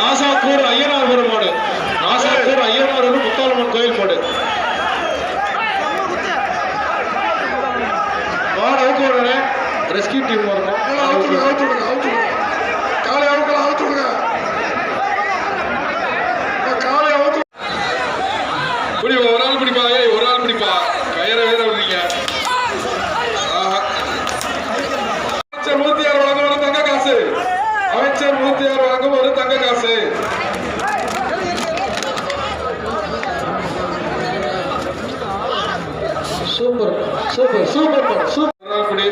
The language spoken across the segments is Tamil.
மூர்த்தியார ஐயனார் பெருமாடு தங்க நாணயம் கொடுத்துருக்காங்கப்பா ஐயனார் முத்தாலம்மன் கோயில் மாடு மாடு ரெஸ்கியூ டீம் வரணும் அவுத்து விடுங்க அவுத்து விடுங்க அவுத்து விடுங்க காலை அவுக்கலாம் அவுத்து விடுங்க காலை அவுத்து பிடிப்பா ஒரு ஆள் பிடிப்பா ஏய் ஒரு ஆள் பிடிப்பா கயிறை வேற விடுறீங்க ஆஹா. அமைச்சர் மூர்த்தியார் வழங்கும் ஒரு தங்க காசு அமைச்சர் மூர்த்தியார் வழங்கும் ஒரு தங்க காசு சூப்பர் சூப்பர் சூப்பர் சூப்பர் அப்படி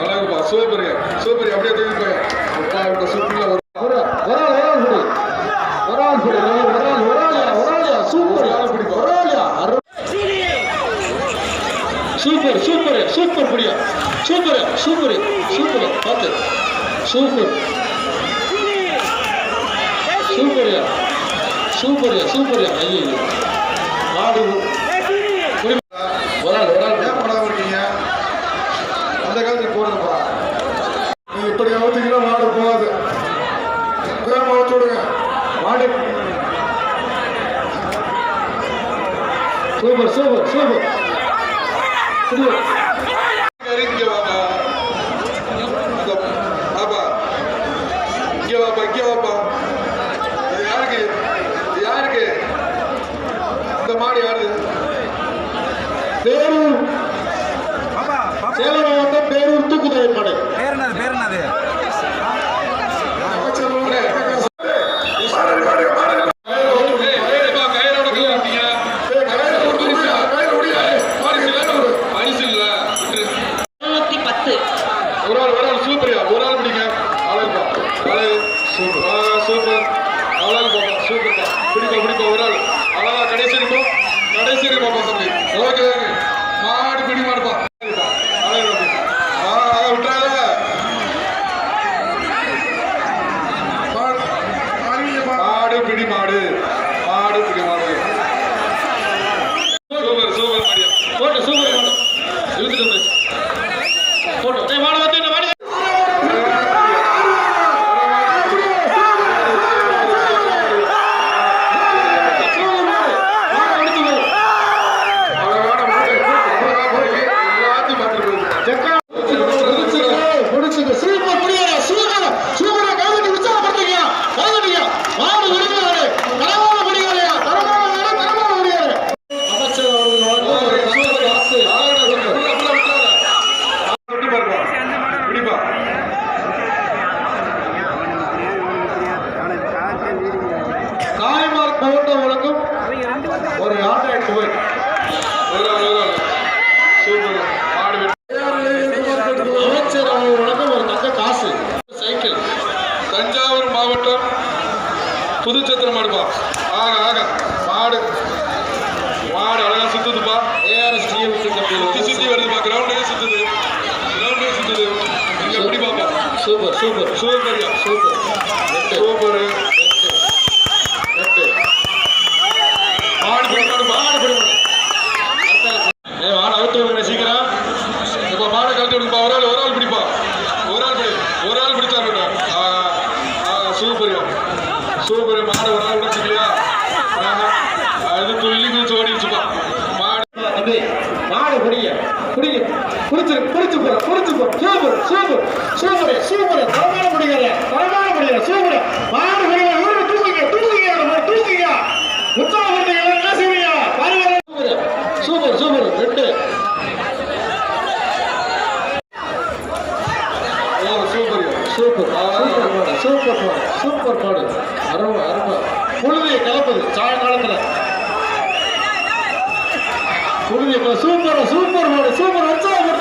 அழகுப்பா சூப்பர் சூப்பர் அப்படியே தூக்கி போய் அப்பா விட்ட சூப்பர்ல ஒரு சூப்பர் சூப்பர் சூப்பர் சூப்பர் பிடியா சூப்பர் சூப்பர் சூப்பர் பார்த்து சூப்பர் சூப்பர்யா சூப்பர்யா சூப்பர்யா ஐயோ மாடு புடி- ஒரு ஆள் ஒரு ஆள் ஏன் படம் இருக்கீங்க அந்த காலத்துல போடுங்கப்பா இப்படி அவுத்தீங்கன்னா மாடு போகாது. வேகமா அவுத்து விடுங்க மாடு. Super super super. இந்த மாடு யாரு பேரூர். சேலம் மாவட்டம் பேரூர் தூக்குதுறை மாடு பேர் என்னது பேர் என்னது முன்னூத்தி பத்து ஒரு ஆள் ஒரு ஆள் சூப்பர்யா ஒரு ஆள் பிடிங்க அழகுப்பா அழகு சூப்பர் ஆ சூப்பர் அழகு பாப்பா பிடிக்கோ பிடிக்கோ ஒரு ஆள் அழகா கடைசி இருக்கும் கடைசி இருக்கும் பாப்பா ஓகே ஓகே. மாடு பிடி மாடுப்பா ಮುಚ್ಚತ್ರ ಮಾಡುವ ಆಗ ಆಗ ಮಾಡಿ ಮಾಡಿ ಅಳಗ ಸುತ್ತದು ಬಾ ಎ ಆರ್ ಎಸ್ ಟಿಎಂ ಸುತ್ತಿ ಸುತ್ತಿ ಬರ್ತದೆ ಬಾ ಗ್ರೌಂಡ್ ಸುತ್ತದು ಗ್ರೌಂಡ್ ಸುತ್ತದು ಹಿಂಗೆ ಬಿಡಿ ಬಾಬಾ ಸೂಪರ್ ಸೂಪರ್ ಸೂಪರ್ ಸೂಪರ್ பிடிங்க பிடிச்சிரு போற பிடிச்சு போற சூப்பர் சூப்பர் சூப்பர் சூப்பர். தரமான முடியல தரமான முடியல சூப்பர். மாடு பிடிங்க ஊரு தூக்குங்க தூக்குங்க அந்த தூக்குங்க உற்சாகம் பண்ணுங்க என்ன செய்வீங்க பாருங்க. சூப்பர் சூப்பர் ரெண்டு. Super super. சூப்பர் மாடு சூப்பர் சூப்பர் அருமை அருமை. புழுதியை கலப்பது சாயங்காலத்தில். புழுதியை சூப்பர் சூப்பர் பாடு சூப்பர் வச்சா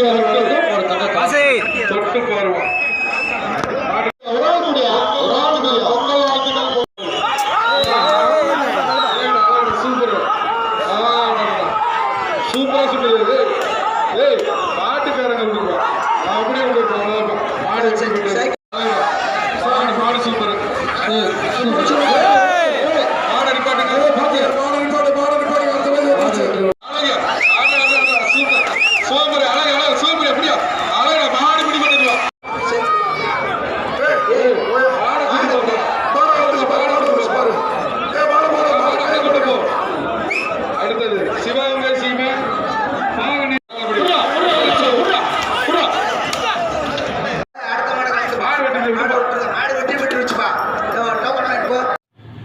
முடிஞ்சவர்களுக்கும் ஒரு தங்கத்தை தொட்டு போடுவோம் சூப்பரா சுட்டுறது ஏய் பாட்டுக்காரங்க விடுவோம் அப்படியே விடுவோம் மாடு மாடு சூப்பர்.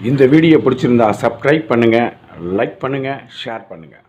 இந்த வீடியோ பிடிச்சிருந்தா சப்ஸ்கிரைப் பண்ணுங்கள் லைக் பண்ணுங்கள் ஷேர் பண்ணுங்கள்